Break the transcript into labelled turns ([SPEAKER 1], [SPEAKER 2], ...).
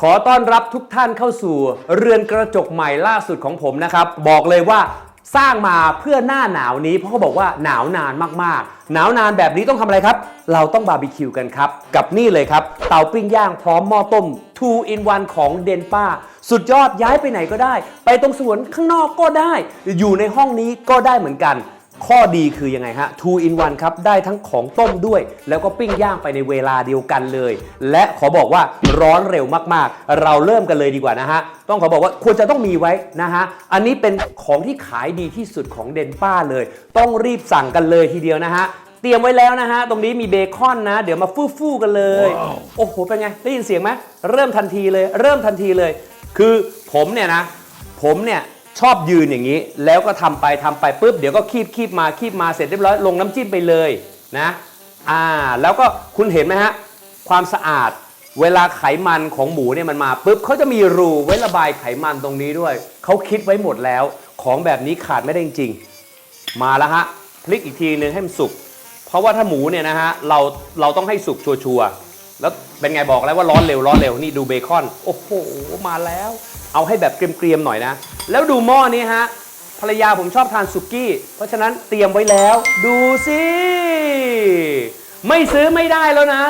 [SPEAKER 1] ขอต้อนรับทุกท่านเข้าสู่เรือนกระจกใหม่ล่าสุดของผมนะครับ บอกเลยว่าสร้างมาเพื่อหน้าหนาวนี้เพราะเขาบอกว่าหนาวนานมากๆ หนาวนานแบบนี้ต้องทำอะไรครับ เราต้องบาร์บีคิวกันครับ กับนี่เลยครับ เตาปิ้งย่างพร้อมหม้อต้ม 2 in 1 ของเดนป้า สุดยอดย้ายไปไหนก็ได้ ไปตรงสวนข้างนอกก็ได้ อยู่ในห้องนี้ก็ได้เหมือนกัน ข้อดีคือยังไงฮะ2 in 1ครับ ได้ทั้งของต้มด้วย แล้วก็ปิ้งย่างไปในเวลาเดียวกันเลย และขอบอกว่าร้อนเร็วมากๆ เราเริ่มกันเลยดีกว่านะฮะ ต้องขอบอกว่าควรจะต้องมีไว้นะฮะ อันนี้เป็นของที่ขายดีที่สุดของเดนป้าเลย ต้องรีบสั่งกันเลยทีเดียวนะฮะ เตรียมไว้แล้วนะฮะ ตรงนี้มีเบคอนนะ เดี๋ยวมาฟู่ๆกันเลย โอ้โห เป็นไง ได้ยินเสียงไหมเริ่มทันทีเลย เริ่มทันทีเลย คือผมเนี่ยนะ ผมเนี่ย ชอบยืนอย่างนี้ แล้วก็ทำไปทำไปปุ๊บเดี๋ยวก็คีบคีบมาคีบมาเสร็จเรียบร้อยลงน้ำจิ้มไปเลยนะอ่าแล้วก็คุณเห็นไหมฮะความสะอาดเวลาไขมันของหมูเนี่ยมันมาปุ๊บเขาจะมีรูไว้ระบายไขมันตรงนี้ด้วย เขาคิดไว้หมดแล้ว ของแบบนี้ขาดไม่ได้จริงๆ มาแล้วฮะพลิกอีกทีนึงให้มันสุก เพราะว่าถ้าหมูเนี่ยนะฮะเราเราต้องให้สุกชัวร์ แล้วเป็นไงบอกแล้วว่าร้อนเร็วร้อนเร็วนี่ดูเบคอน โอ้โหมาแล้ว เอาให้แบบเกรียมๆหน่อยนะ แล้วดูหม้อนี้ฮะภรรยาผมชอบทานสุกี้ เพราะฉะนั้นเตรียมไว้แล้ว ดูสิ ไม่ซื้อไม่ได้แล้วนะ